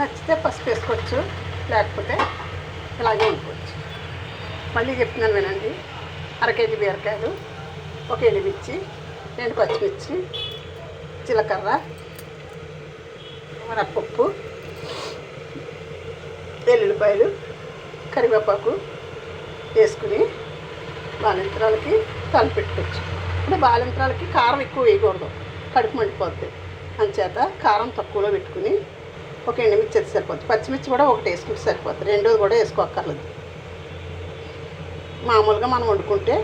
నచ్చితే పసుపు వేసుకోవచ్చు లేకపోతే ఇలాగే ఉండుకోవచ్చు మళ్ళీ చెప్తున్నాను వినండి. అర కేజీ బీరకాయలు ఒక ఎండుమిర్చి రెండు పచ్చిమిర్చి జీలకర్ర మినప్పప్పు వెల్లుల్లిపాయలు కరివేపాకు వేసుకుని బాలింతరాలకి కలిపెట్టుకోవచ్చు అంటే బాలింతరాలకి కారం ఎక్కువ వేయకూడదు. కడుపు మండిపోద్ది. అంచేత కారం తక్కువలో పెట్టుకుని ఒక ఎండుమిర్చి అయితే సరిపోద్ది. పచ్చిమిర్చి కూడా ఒకటి వేసుకుంటే సరిపోద్ది. రెండోది కూడా వేసుకోక్కర్లేదు. మామూలుగా మనం వండుకుంటే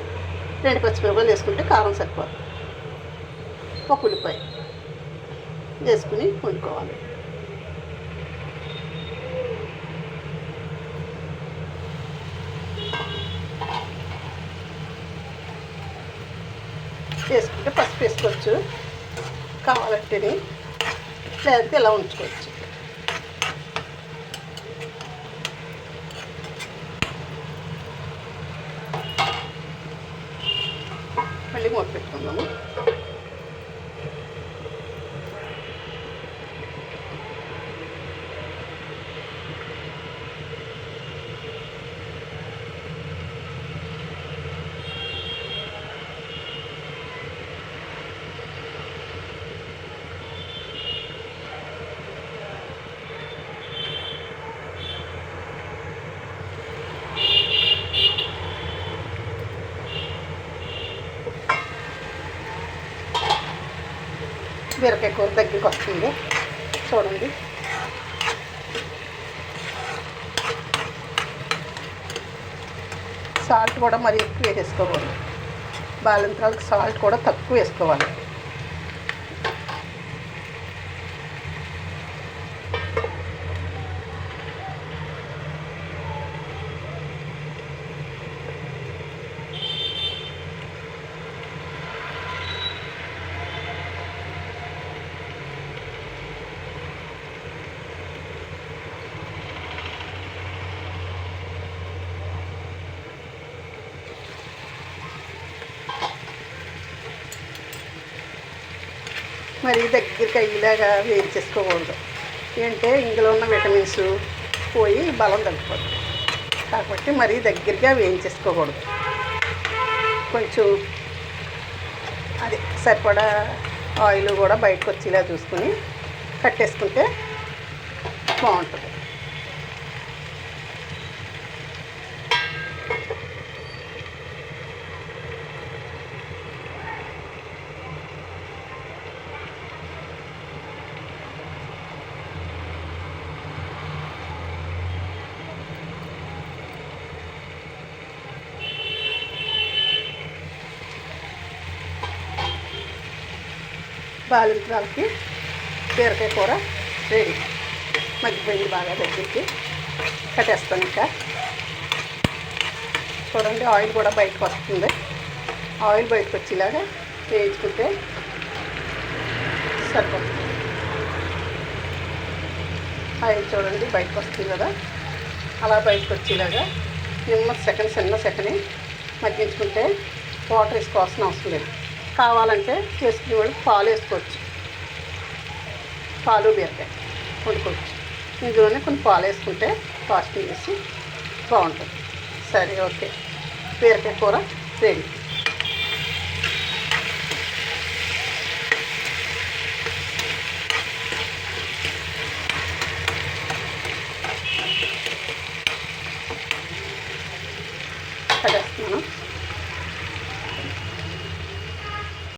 రెండు పచ్చిమిరపకాయలు వేసుకుంటే కారం సరిపోద్ది. ఒక ఉల్లిపాయ వేసుకుని వండుకోవాలి. వేసుకుంటే పసుపు వేసుకోవచ్చు. కావాలంటేనే లేదంటే ఇలా ఉంచుకోవచ్చు. apertando tá a mão. బీరకాయ కూర దగ్గరికి వస్తుంది. చూడండి. సాల్ట్ కూడా మరి ఎక్కువ వేసుకోకూడదు. బాలింతరాలకు సాల్ట్ కూడా తక్కువ వేసుకోవాలి. మరి దగ్గరికి అయ్యేలాగా వేయించేసుకోకూడదు ఏంటంటే ఇందులో ఉన్న విటమిన్స్ పోయి బలం తగ్గిపోతుంది. కాబట్టి మరీ దగ్గరగా వేయించేసుకోకూడదు. కొంచెం అది సరిపడా ఆయిల్ కూడా బయటకు వచ్చేలా చూసుకుని కట్టేసుకుంటే బాగుంటుంది. బాలింతరాలకి బీరకాయ కూర రెడీ. మగ్గిపోయింది బాగా దగ్గరికి. కట్టేస్తాను ఇంకా. చూడండి ఆయిల్ కూడా బయటకు వస్తుంది. ఆయిల్ బయటకు వచ్చేలాగా వేయించుకుంటే సరిపోతుంది. ఆయిల్ చూడండి బయటకు వస్తుంది కదా. అలా బయటకు వచ్చేలాగా నిమ్మ సెకండ్ చిన్న సెకండ్ మగ్గించుకుంటే వాటర్ వేసుకోవాల్సిన అవసరం లేదు. కావాలంటే చేసుకుని వాళ్ళు పాలు వేసుకోవచ్చు. పాలు బీరకాయ వండుకోవచ్చు. ఇందులోనే కొన్ని పాలు వేసుకుంటే కాస్టింగ్ వేసి బాగుంటుంది. సరే ఓకే. బీరకాయ కూర రెడీ.